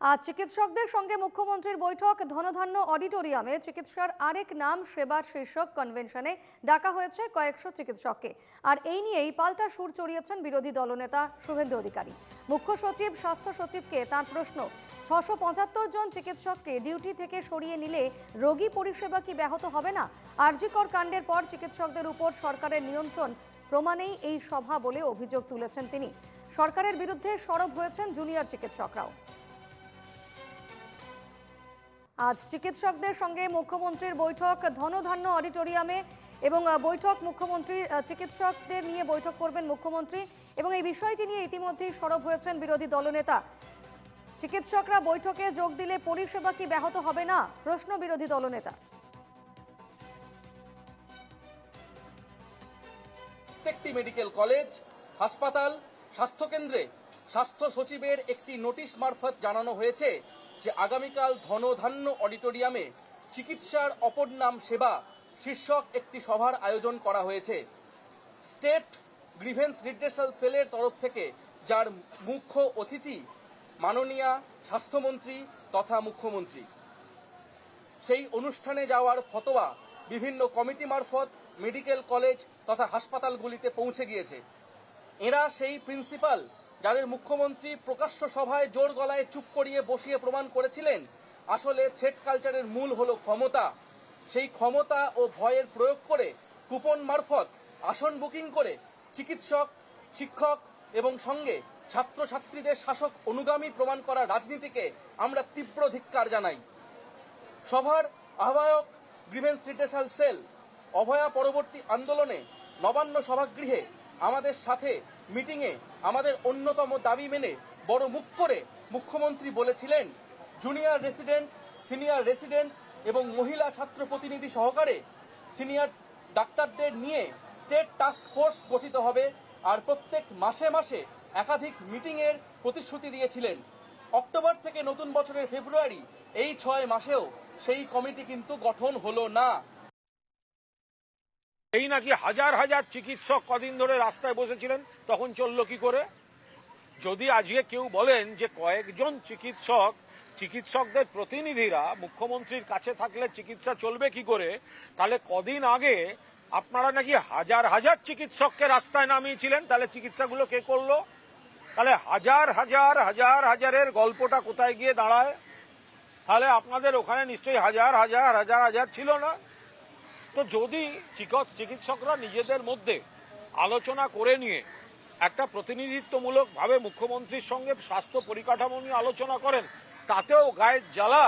আজ চিকিৎসকদের সঙ্গে মুখ্যমন্ত্রীর বৈঠক, ধনধান্য অডিটোরিয়ামে চিকিৎসার আরেক নাম সেবার শীর্ষক কনভেনশনে ডাকা হয়েছে কয়েকশো চিকিৎসককে। আর এই নিয়েই পাল্টা সুর চড়িয়েছেন বিরোধী দলনেতা শুভেন্দু অধিকারী। মুখ্য সচিব, স্বাস্থ্য সচিবকে তার প্রশ্ন, ছশো পঁচাত্তর জন চিকিৎসককে ডিউটি থেকে সরিয়ে নিলে রোগী পরিষেবা কি ব্যাহত হবে না? আরজিকর কাণ্ডের পর চিকিৎসকদের উপর সরকারের নিয়ন্ত্রণ, প্রমাণেই এই সভা বলে অভিযোগ তুলেছেন তিনি। সরকারের বিরুদ্ধে সরব হয়েছেন জুনিয়র চিকিৎসকরাও। আজ চিকিৎসকদের সঙ্গে মুখ্যমন্ত্রীর বৈঠক, ধনধান্য অডিটোরিয়ামে এবং বৈঠক, মুখ্যমন্ত্রী চিকিৎসকদের নিয়ে বৈঠক করবেন মুখ্যমন্ত্রী এবং এই বিষয়টি নিয়ে ইতিমধ্যেই সরব হয়েছেন বিরোধী দলনেতা। চিকিৎসকরা বৈঠকে যোগ দিলে পরিষেবা কি ব্যাহত হবে না? প্রশ্ন বিরোধী দলনেতা। প্রত্যেকটি মেডিকেল কলেজ, হাসপাতাল, স্বাস্থ্যকেন্দ্রে স্বাস্থ্য সচিবের একটি নোটিশ মারফত জানানো হয়েছে যে আগামীকাল ধনধান্য অডিটোরিয়ামে চিকিৎসার অপর নাম সেবা শীর্ষক একটি সভার আয়োজন করা হয়েছে। স্টেট গ্রিভেন্স রিড্রেসাল সেলের তরফ থেকে, যার মুখ্য অতিথি মাননীয়া স্বাস্থ্যমন্ত্রী তথা মুখ্যমন্ত্রী। সেই অনুষ্ঠানে যাওয়ার ফতোয়া বিভিন্ন কমিটি মারফত মেডিকেল কলেজ তথা হাসপাতালগুলিতে পৌঁছে গিয়েছে। এরা সেই প্রিন্সিপাল যাদের মুখ্যমন্ত্রী প্রকাশ্য সভায় জোর গলায় চুপ করিয়ে বসিয়ে প্রমাণ করেছিলেন, আসলে থ্রেড কালচারের মূল হলো ক্ষমতা। সেই ক্ষমতা ও ভয়ের প্রয়োগ করে কুপন মারফত আসন বুকিং করে চিকিৎসক, শিক্ষক এবং সঙ্গে ছাত্রছাত্রীদের শাসক অনুগামী প্রমাণ করা রাজনীতিকে আমরা তীব্র ধিক্কার জানাই। সভার আহ্বায়ক গ্রিভেন্স রিটেশাল সেল অভয়া পরবর্তী আন্দোলনে নবান্ন সভাগৃহে আমাদের সাথে মিটিংয়ে আমাদের অন্যতম দাবি মেনে বড় মুখ করে মুখ্যমন্ত্রী বলেছিলেন, জুনিয়র রেসিডেন্ট, সিনিয়র রেসিডেন্ট এবং মহিলা ছাত্র প্রতিনিধি সহকারে সিনিয়র ডাক্তারদের নিয়ে স্টেট টাস্ক ফোর্স গঠিত হবে আর প্রত্যেক মাসে মাসে একাধিক মিটিংয়ের প্রতিশ্রুতি দিয়েছিলেন। অক্টোবর থেকে নতুন বছরের ফেব্রুয়ারি এই ছয় মাসেও সেই কমিটি কিন্তু গঠন হলো না। এই নাকি হাজার হাজার চিকিৎসক কদিন ধরে রাস্তায় বসেছিলেন? তখন চলল কি করে? যদি আজকে কেউ বলেন যে কয়েকজন চিকিৎসক, চিকিৎসকদের প্রতিনিধিরা মুখ্যমন্ত্রীর কাছে থাকলে চিকিৎসা চলবে কি করে, তাহলে কদিন আগে আপনারা নাকি হাজার হাজার চিকিৎসককে রাস্তায় নামিয়েছিলেন, তাহলে চিকিৎসাগুলো কে করল? তাহলে হাজার হাজার হাজার হাজারের গল্পটা কোথায় গিয়ে দাঁড়ায়? তাহলে আপনাদের ওখানে নিশ্চয়ই হাজার হাজার হাজার হাজার ছিল না? তো যদি চিক- চিকিৎসকরা নিজেদের মধ্যে আলোচনা করে নিয়ে একটা প্রতিনিধিত্বমূলক ভাবে মুখ্যমন্ত্রীর সঙ্গে স্বাস্থ্য পরিকাঠামো নিয়ে আলোচনা করেন, তাতেও গায়ের জ্বালা